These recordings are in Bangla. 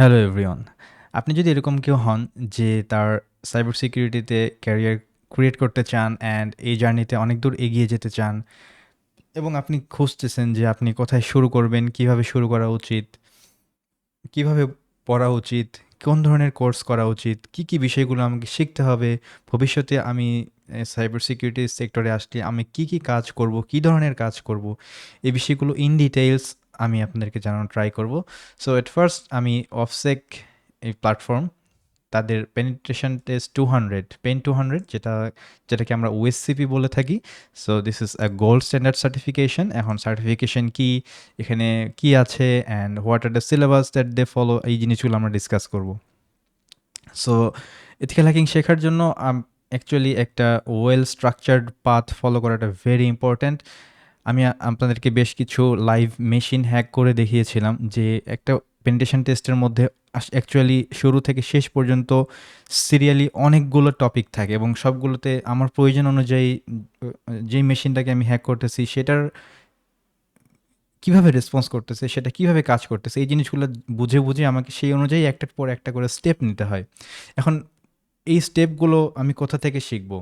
হ্যালো এভরিওয়ান আপনি যদি এরকম কেউ হন যে তার সাইবার সিকিউরিটিতে ক্যারিয়ার ক্রিয়েট করতে চান অ্যান্ড এই জার্নিতে অনেক দূর এগিয়ে যেতে চান এবং আপনি খুঁজতেছেন যে আপনি কোথায় শুরু করবেন, কীভাবে শুরু করা উচিত, কীভাবে পড়া উচিত, কোন ধরনের কোর্স করা উচিত, কি কি বিষয়গুলো আমাকে শিখতে হবে, ভবিষ্যতে আমি সাইবার সিকিউরিটি সেক্টরে আসলে আমি কি কি কাজ করব, কি ধরনের কাজ করব, এই বিষয়গুলো ইন ডিটেইলস আমি আপনাদেরকে জানানো ট্রাই করব। সো এট ফার্স্ট আমি অফসেক এই প্ল্যাটফর্ম তাদের penetration test two hundred pen two hundred যেটা, যেটাকে আমরা ওএসসিপি বলে থাকি। So this is a gold standard certification এখন সার্টিফিকেশন কি, এখানে কি আছে and what are the syllabus that they follow এই জিনিসগুলো আমরা ডিসকাস করব। সো এথিক্যাল হ্যাকিং শেখার জন্য অ্যাকচুয়ালি একটা ওয়েল স্ট্রাকচার্ড পাথ ফলো করাটা ভেরি ইম্পর্ট্যান্ট আমি আপনাদেরকে বেশ কিছু লাইভ মেশিন হ্যাক করে দেখিয়েছিলাম যে একটা পেন্টেশন টেস্টের মধ্যে অ্যাকচুয়ালি শুরু থেকে শেষ পর্যন্ত সিরিয়ালি অনেকগুলো টপিক থাকে এবং সবগুলোতে আমার প্রয়োজন অনুযায়ী যেই মেশিনটাকে আমি হ্যাক করতেছি সেটার কীভাবে রেসপন্স করতেছে, সেটা কীভাবে কাজ করতেছে, এই জিনিসগুলো বুঝে বুঝে আমাকে সেই অনুযায়ী একটার পর একটা করে স্টেপ নিতে হয়। এখন এই স্টেপগুলো আমি কোথা থেকে শিখব?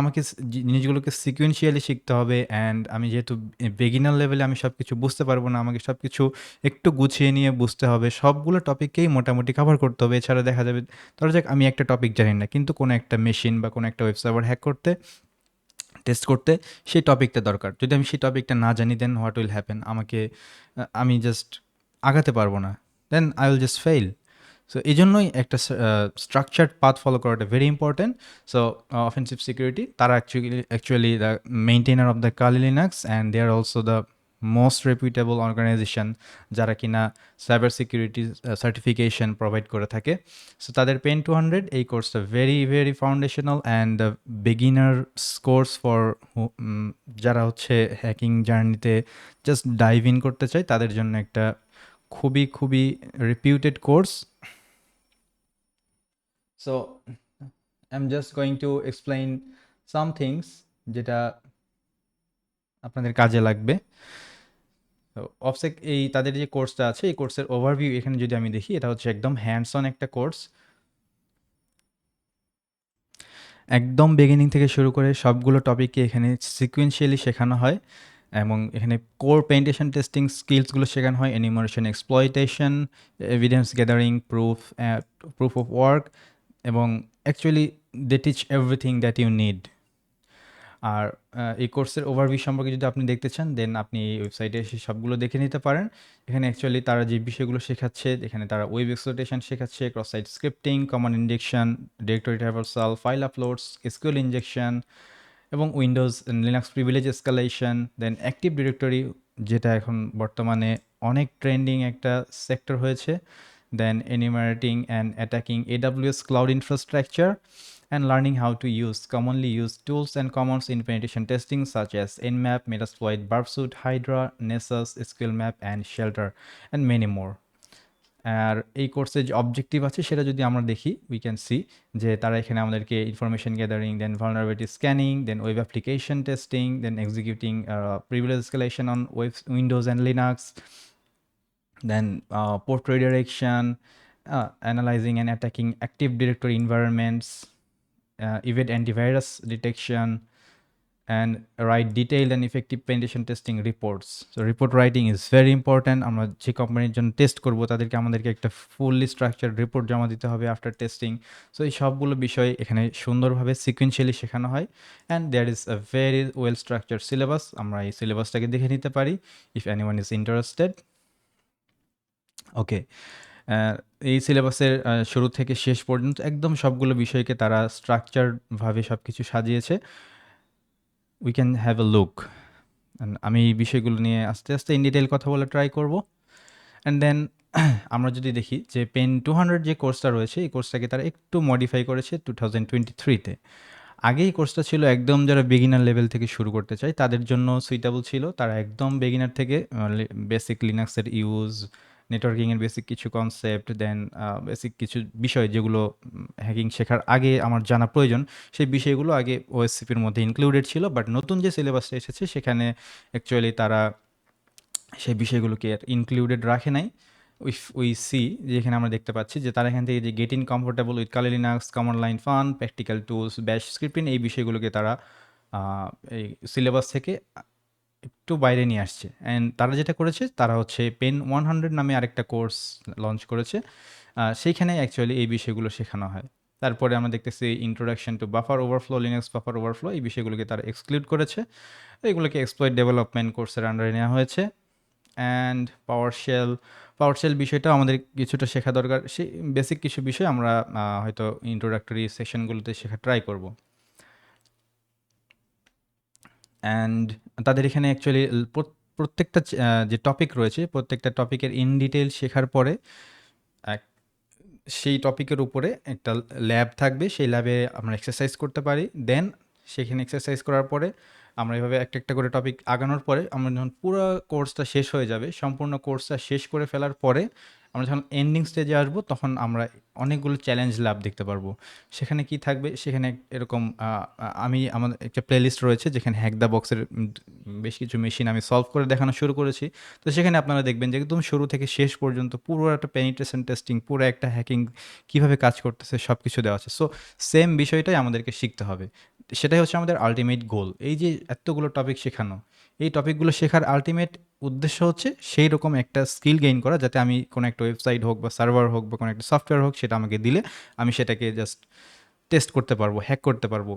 আমাকে জিনিসগুলোকে সিকুয়েন্সিয়ালি শিখতে হবে অ্যান্ড আমি যেহেতু বেগিনার লেভেলে আমি সব কিছু বুঝতে পারব না, আমাকে সব কিছু একটু গুছিয়ে নিয়ে বুঝতে হবে। সবগুলো টপিককেই মোটামুটি কভার করতে হবে। এছাড়া দেখা যাবে, ধরো যাক আমি একটা টপিক জানি না, কিন্তু কোনো একটা মেশিন বা কোনো একটা ওয়েবসাইট হ্যাক করতে টেস্ট করতে সেই টপিকটা দরকার। যদি আমি সেই টপিকটা না জানি দেন হোয়াট উইল হ্যাপেন আমাকে আমি জাস্ট আগাতে পারব না। Then I will just fail so এই জন্যই একটা স্ট্রাকচার্ড পাথ ফলো করাটা very important so offensive security তারা actually actually the maintainer of the Kali Linux and they are also the most reputable organization যারা কিনা সাইবার সিকিউরিটি সার্টিফিকেশন প্রোভাইড করে থাকে. সো তাদের পেন টু হান্ড্রেড এই কোর্সটা very very foundational and the beginner course for যারা হচ্ছে হ্যাকিং জার্নিতে জাস্ট ডাইভ ইন করতে চায়, তাদের জন্য একটা খুবই খুবই reputed course I am just going to explain some things যেটা আপনাদের কাজে লাগবে। অফসেক এই তাদের যে কোর্সটা আছে, এই কোর্সের ওভারভিউ এখানে যদি আমি দেখি, এটা হচ্ছে একদম হ্যান্ডস অন একটা কোর্স একদম বিগিনিং থেকে শুরু করে সবগুলো টপিককে এখানে সিকুয়েন্সিয়ালি শেখানো হয় এবং এখানে কোর পেন্টেশন টেস্টিং স্কিলসগুলো শেখানো হয় enumeration exploitation evidence gathering proof proof of work এবং actually they teach everything that you need আর এই কোর্সের ওভারভিউ সম্পর্কে যদি আপনি দেখতে চান দেন আপনি এই ওয়েবসাইটে এসে সবগুলো দেখে নিতে পারেন। এখানে অ্যাকচুয়ালি তারা যে বিষয়গুলো শেখাচ্ছে, এখানে তারা ওয়েব এক্সপ্লোটেশন শেখাচ্ছে cross site scripting common injection directory traversal file uploads SQL injection এবং Windows Linux privilege escalation then active directory যেটা এখন বর্তমানে অনেক ট্রেন্ডিং একটা সেক্টর হয়েছে। Then enumerating and attacking AWS cloud infrastructure and learning how to use commonly used tools and commons in penetration testing such as Nmap, Metasploit, Barbsuit, Hydra, Nessus, SQLmap, and Shelter, and many more. আর এই কোর্সের যে অবজেক্টিভ আছে সেটা যদি আমরা দেখি উই ক্যান সি যে তারা এখানে আমাদেরকে information gathering then vulnerability scanning then web application testing then executing privilege escalation on web Windows and Linux then uh, port redirection, uh, analyzing and attacking Active Directory environments, uh, evade antivirus detection, and write detailed and effective penetration testing reports. So report writing is very important. আমরা যে কোম্পানির জন্য টেস্ট করব তাদেরকে আমাদেরকে একটা ফুললি স্ট্রাকচার্ড রিপোর্ট জমা দিতে হবে আফটার টেস্টিং সো এই সবগুলো বিষয় এখানে সুন্দরভাবে সিকুয়েন্সিয়ালি শেখানো হয় and there is a very well structure syllabus আমরা এই সিলেবাসটাকে দেখে নিতে পারি if anyone is interested okay এই সিলেবাসের শুরু থেকে শেষ পর্যন্ত একদম সবগুলো বিষয়কে তারা স্ট্রাকচারভাবে সব কিছু সাজিয়েছে। We can have a look আমি এই বিষয়গুলো নিয়ে আস্তে আস্তে ইন ডিটেল কথা বলে ট্রাই করব। অ্যান্ড দেন আমরা যদি দেখি যে পেন টু হান্ড্রেড যে কোর্সটা রয়েছে, এই কোর্সটাকে তারা একটু মডিফাই করেছে টু থাউজেন্ড টোয়েন্টি থ্রিতে আগে এই কোর্সটা ছিল একদম যারা বিগিনার লেভেল থেকে শুরু করতে চায়, তাদের জন্য সুইটেবল ছিল। তারা একদম বিগিনার থেকে বেসিক লিনাক্সের ইউজ নেটওয়ার্কিংয়ের বেসিক কিছু কনসেপ্ট দেন বেসিক কিছু বিষয় যেগুলো হ্যাকিং শেখার আগে আমার জানা প্রয়োজন, সেই বিষয়গুলো আগে ওএসসিপির মধ্যে ইনক্লুডেড ছিল বাট নতুন যে সিলেবাসটা এসেছে, সেখানে অ্যাকচুয়ালি তারা সেই বিষয়গুলোকে ইনক্লুডেড রাখে নাই। উইফ উই সি যেখানে আমরা দেখতে পাচ্ছি যে তারা এখান থেকে যে get in comfortable with Kali Linux common line fun practical tools bash scripting এই বিষয়গুলোকে তারা এই সিলেবাস থেকে একটু বাইরে নিয়ে আসছে। অ্যান্ড তারা যেটা করেছে, তারা হচ্ছে পেন ওয়ান হান্ড্রেড নামে আরেকটা কোর্স লঞ্চ করেছে। সেইখানে অ্যাকচুয়ালি এই বিষয়গুলো শেখানো হয়। তারপরে আমরা দেখতেছি introduction to buffer overflow Linux buffer overflow এই বিষয়গুলোকে তারা এক্সক্লুড করেছে। এগুলোকে এক্সপ্লয়েড ডেভেলপমেন্ট কোর্সের আন্ডারে নেওয়া হয়েছে। And PowerShell PowerShell বিষয়টা আমাদের কিছুটা শেখা দরকার। সেই বেসিক কিছু বিষয় আমরা হয়তো ইন্ট্রোডাক্টরি সেশনগুলোতে শেখা ট্রাই করব। অ্যান্ড তাদের এখানে অ্যাকচুয়ালি প্রত্যেকটা যে টপিক রয়েছে, প্রত্যেকটা টপিকের ইন ডিটেল শেখার পরে, এক, সেই টপিকের উপরে একটা ল্যাব থাকবে। সেই ল্যাবে আমরা এক্সারসাইজ করতে পারি। দেন সেখানে এক্সারসাইজ করার পরে আমরা এভাবে একটা একটা করে টপিক আগানোর পরে আমরা যখন পুরো কোর্সটা শেষ হয়ে যাবে, সম্পূর্ণ কোর্সটা শেষ করে ফেলার পরে আমরা যখন এন্ডিং স্টেজে আসব, তখন আমরা অনেকগুলো চ্যালেঞ্জ লাভ দেখতে পারব। সেখানে কি থাকবে? সেখানে এরকম আমি আমাদের একটা প্লেলিস্ট রয়েছে, যেখানে হ্যাক দ্য বক্সের বেশ কিছু মেশিন আমি সলভ করে দেখানো শুরু করেছি। তো সেখানে আপনারা দেখবেন যে একদম শুরু থেকে শেষ পর্যন্ত পুরো একটা পেনিট্রেশন টেস্টিং পুরো একটা হ্যাকিং কীভাবে কাজ করতেছে সব কিছু দেওয়া আছে। সো সেম বিষয়টাই আমাদেরকে শিখতে হবে। সেটাই হচ্ছে আমাদের আলটিমেট গোল এই যে এতগুলো টপিক শেখানো এই টপিকগুলো শেখার আলটিমেট উদ্দেশ্য হচ্ছে সেই রকম একটা স্কিল গেইন করা, যাতে আমি কোনো একটা ওয়েবসাইট হোক বা সার্ভার হোক বা কোনো একটা সফটওয়্যার হোক সেটা আমাকে দিলে আমি সেটাকে জাস্ট টেস্ট করতে পারব হ্যাক করতে পারব।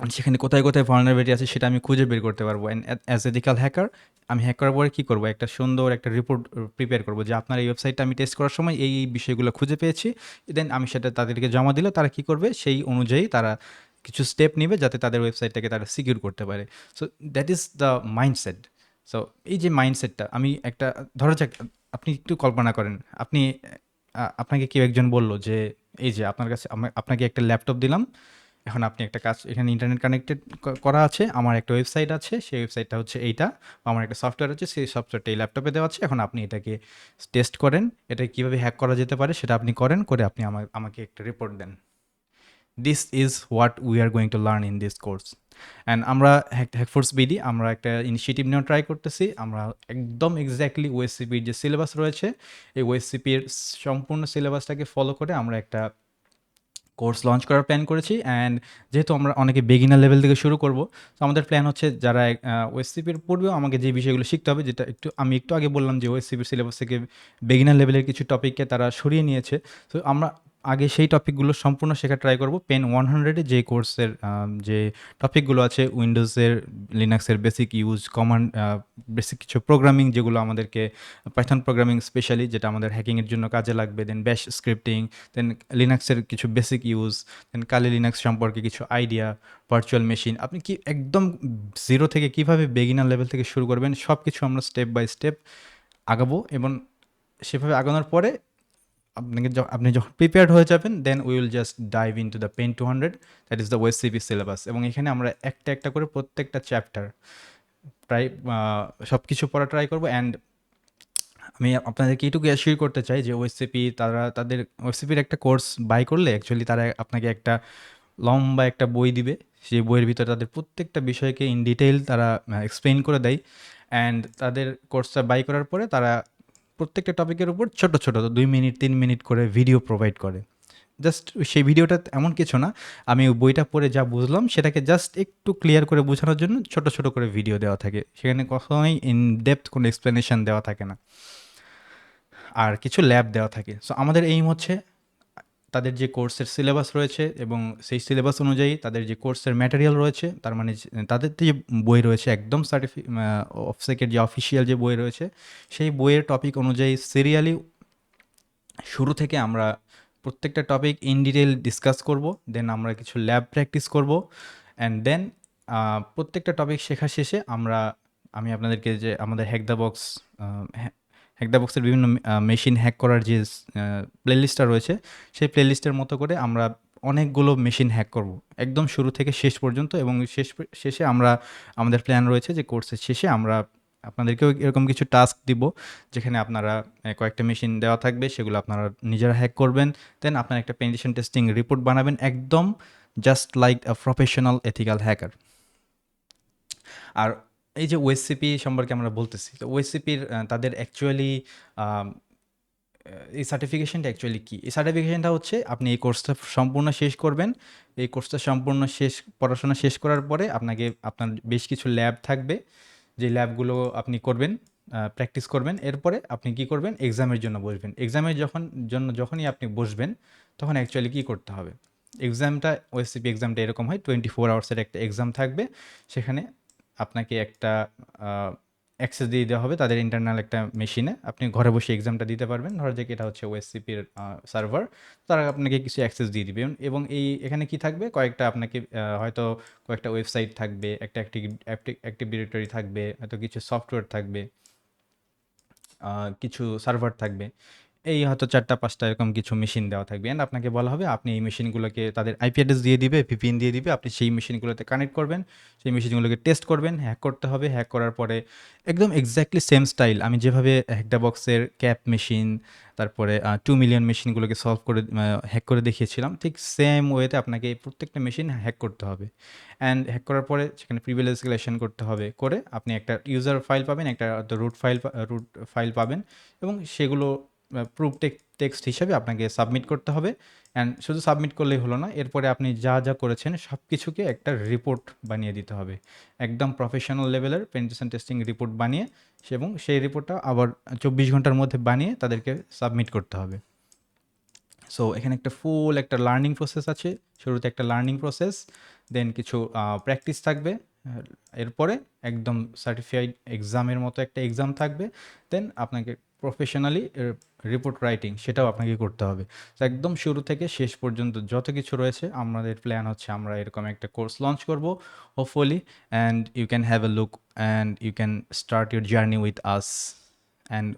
সেখানে কোথায় কোথায় ভালনারেবিলিটি আছে সেটা আমি খুঁজে বের করতে পারব। অ্যান্ড অ্যাজ এথিক্যাল হ্যাকার আমি হ্যাক করার পরে কী করব? একটা সুন্দর একটা রিপোর্ট প্রিপেয়ার করব যে আপনার এই ওয়েবসাইটটা আমি টেস্ট করার সময় এই এই বিষয়গুলো খুঁজে পেয়েছি। দেন আমি সেটা তাদেরকে জমা দিলে তারা কী করবে? সেই অনুযায়ী তারা কিছু স্টেপ নেবে যাতে তাদের ওয়েবসাইটটাকে তারা সিকিউর করতে পারে। So that is the mindset so এই যে মাইন্ডসেটটা আমি একটা, ধরা যাক, আপনি একটু কল্পনা করেন। আপনি আপনাকে কেউ একজন বলল যে, এই যে আপনার কাছে আপনাকে একটা ল্যাপটপ দিলাম। এখন আপনি একটা কাজ, এখানে ইন্টারনেট কানেক্টেড করা আছে, আমার একটা ওয়েবসাইট আছে, সেই ওয়েবসাইটটা হচ্ছে এইটা, আমার একটা সফটওয়্যার আছে, সেই সফটওয়্যারটা এই ল্যাপটপে দেওয়া আছে। এখন আপনি এটাকে টেস্ট করেন, এটা কীভাবে হ্যাক করা যেতে পারে সেটা আপনি করেন, করে আপনি আমাকে একটা report then. This is what we are going to learn in this course and আমরা হ্যাকফোর্স বিডি আমরা একটা ইনিশিয়েটিভ নেওয়া ট্রাই করতেছি। আমরা একদম এক্স্যাক্টলি ওয়েসিপির যে সিলেবাস রয়েছে, এই ওয়েসিপির সম্পূর্ণ সিলেবাসটাকে ফলো করে আমরা একটা কোর্স লঞ্চ করার প্ল্যান করেছি। অ্যান্ড যেহেতু আমরা অনেকে বেগিনার লেভেল থেকে শুরু করব তো আমাদের প্ল্যান হচ্ছে যারা ওয়েসিপির পূর্বেও আমাকে যে বিষয়গুলো শিখতে হবে, যেটা একটু, আমি একটু আগে বললাম যে ওএসসিপির সিলেবাস থেকে বেগিনার লেভেলের কিছু টপিককে তারা সরিয়ে নিয়েছে। তো আমরা আগে সেই টপিকগুলো সম্পূর্ণ শেখা ট্রাই করব। পেন ওয়ান হান্ড্রেডে যে কোর্সের যে টপিকগুলো আছে উইন্ডোজের লিনাক্সের বেসিক ইউজ কমান্ড বেসিক কিছু প্রোগ্রামিং যেগুলো আমাদেরকে পাইথন প্রোগ্রামিং স্পেশালি যেটা আমাদের হ্যাকিংয়ের জন্য কাজে লাগবে দেন ব্যাশ স্ক্রিপ্টিং দেন লিনাক্সের কিছু basic use then Kali Linux সম্পর্কে কিছু আইডিয়া ভার্চুয়াল মেশিন আপনি কি একদম জিরো থেকে কীভাবে বেগিনার লেভেল থেকে শুরু করবেন সব কিছু আমরা স্টেপ বাই স্টেপ আগাবো এবং সেভাবে আগানোর পরে আপনাকে আপনি যখন প্রিপেয়ার্ড হয়ে যাবেন then we will just dive into the pen two hundred that is the OSCP syllabus এবং এখানে আমরা একটা একটা করে প্রত্যেকটা চ্যাপ্টার ট্রাই সব কিছু পড়া ট্রাই করব। অ্যান্ড আমি আপনাদেরকে এইটুকু অ্যাসিওর করতে চাই যে ওএসসিপি তারা, তাদের ওএসসিপির একটা কোর্স বাই করলে অ্যাকচুয়ালি তারা আপনাকে একটা লম্বা একটা বই দিবে। সেই বইয়ের ভিতরে তাদের প্রত্যেকটা বিষয়কে ইন ডিটেইল তারা এক্সপ্লেইন করে দেয়। অ্যান্ড তাদের কোর্সটা বাই করার পরে তারা প্রত্যেকটা টপিকের উপর ছোট ছোট দুই মিনিট, তিন মিনিট করে ভিডিও প্রোভাইড করে। জাস্ট সেই ভিডিওটা এমন কিছু না, আমি বইটা পড়ে যা বুঝলাম, সেটাকে জাস্ট একটু ক্লিয়ার করে বোঝানোর জন্য ছোট ছোট করে ভিডিও দেওয়া থাকে। সেখানে কখনোই ইন ডেপথ কোনো এক্সপ্লেনেশন দেওয়া থাকে না। আর কিছু ল্যাব দেওয়া থাকে। সো আমাদের এইম হচ্ছে তাদের যে কোর্সের সিলেবাস রয়েছে এবং সেই সিলেবাস অনুযায়ী তাদের যে কোর্সের ম্যাটেরিয়াল রয়েছে, তার মানে তাদের যে বই রয়েছে, একদম সার্টিফি অফসেকের যে অফিসিয়াল যে বই রয়েছে, সেই বইয়ের টপিক অনুযায়ী সিরিয়ালি শুরু থেকে আমরা প্রত্যেকটা টপিক ইন ডিটেল ডিসকাস করব দেন আমরা কিছু ল্যাব প্র্যাকটিস করব অ্যান্ড দেন প্রত্যেকটা টপিক শেখা শেষে আমরা, আমি আপনাদেরকে যে আমাদের hack the box hack the বক্সের বিভিন্ন মেশিন হ্যাক করার যে প্লেলিস্টটা রয়েছে, সেই প্লেলিস্টের মতো করে আমরা অনেকগুলো মেশিন হ্যাক করব। একদম শুরু থেকে শেষ পর্যন্ত এবং শেষ, শেষে আমরা, আমাদের প্ল্যান রয়েছে যে কোর্সের শেষে আমরা আপনাদেরকেও এরকম কিছু টাস্ক দিব, যেখানে আপনারা কয়েকটা মেশিন দেওয়া থাকবে, সেগুলো আপনারা নিজেরা হ্যাক করবেন। দেন আপনারা একটা পেনিটেশন টেস্টিং রিপোর্ট বানাবেন, একদম just like a professional ethical hacker আর এই যে ওএসসিপি সম্পর্কে আমরা বলতেছি, তো ওএসসিপির তাদের অ্যাকচুয়ালি এই সার্টিফিকেশনটা অ্যাকচুয়ালি কী? এই সার্টিফিকেশনটা হচ্ছে আপনি এই কোর্সটা সম্পূর্ণ শেষ করবেন। এই কোর্সটা সম্পূর্ণ শেষ, পড়াশোনা শেষ করার পরে আপনাকে, আপনার বেশ কিছু ল্যাব থাকবে, যে ল্যাবগুলো আপনি করবেন প্র্যাকটিস করবেন। এরপরে আপনি কি করবেন? এক্সামের জন্য বসবেন। এক্সামের যখন, জন্য যখনই আপনি বসবেন, তখন অ্যাকচুয়ালি কী করতে হবে? এক্সামটা ওএসসিপি এক্সামটা এরকম হয় টোয়েন্টি ফোর আওয়ার্সের একটা এক্সাম থাকবে। সেখানে আপনাকে একটা অ্যাক্সেস দিয়ে দেওয়া হবে তাদের ইন্টারনাল একটা মেশিনে আপনি ঘরে বসে এক্সামটা দিতে পারবেন। ধরা যে এটা হচ্ছে ওএসসিপির সার্ভার তারা আপনাকে কিছু অ্যাক্সেস দিয়ে দিবে। এবং এই, এখানে কি থাকবে? কয়েকটা আপনাকে হয়তো কয়েকটা ওয়েবসাইট থাকবে, একটা অ্যাক্টিভ অ্যাক্টিভ ডিরেক্টরি থাকবে, হয়তো কিছু সফটওয়্যার থাকবে কিছু সার্ভার থাকবে। এই হয়তো চারটা, পাঁচটা এরকম কিছু মেশিন দেওয়া থাকবে। অ্যান্ড আপনাকে বলা হবে, আপনি এই মেশিনগুলোকে তাদের আইপি অ্যাড্রেস দিয়ে দিবে ভিপিএন দিয়ে দিবে, আপনি সেই মেশিনগুলোতে কানেক্ট করবেন, সেই মেশিনগুলোকে টেস্ট করবেন হ্যাক করতে হবে হ্যাক করার পরে একদম এক্স্যাক্টলি সেম স্টাইল আমি যেভাবে বক্সের ক্যাপ মেশিন তারপরে টু মিলিয়ন মেশিনগুলোকে সলভ করে হ্যাক করে দেখিয়েছিলাম, ঠিক সেম ওয়েতে আপনাকে প্রত্যেকটা মেশিন হ্যাক করতে হবে। অ্যান্ড হ্যাক করার পরে সেখানে প্রিভিলেজ সিলেকশন করতে হবে, করে আপনি একটা ইউজার ফাইল পাবেন, একটা রুট ফাইল রুট ফাইল পাবেন, এবং সেগুলো প্রুফ টেক টেক্সট হিসেবে আপনাকে সাবমিট করতে হবে। অ্যান্ড শুধু সাবমিট করলেই হলো না, এরপরে আপনি যা যা করেছেন সব কিছুকে একটা রিপোর্ট বানিয়ে দিতে হবে। একদম প্রফেশনাল লেভেলের পেন্টেশন টেস্টিং রিপোর্ট বানিয়ে সে- এবং সেই রিপোর্টটা আবার চব্বিশ ঘণ্টার মধ্যে বানিয়ে তাদেরকে সাবমিট করতে হবে। সো এখানে একটা ফুল একটা লার্নিং প্রসেস আছে। শুরুতে একটা লার্নিং প্রসেস দেন কিছু প্র্যাকটিস থাকবে। এরপরে একদম সার্টিফাইড এক্সামের মতো একটা এক্সাম থাকবে। দেন আপনাকে প্রফেশনালি রিপোর্ট রাইটিং সেটাও আপনাকে করতে হবে। তো একদম শুরু থেকে শেষ পর্যন্ত যত কিছু রয়েছে, আমাদের প্ল্যান হচ্ছে আমরা এরকম একটা কোর্স লঞ্চ করব hopefully and you can have a look and you can start your journey with us and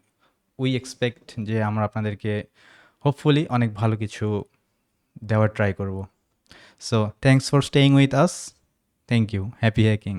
we expect যে আমরা আপনাদেরকে হোপফুলি অনেক ভালো কিছু দেওয়ার ট্রাই করব। So thanks for staying with us thank you happy hacking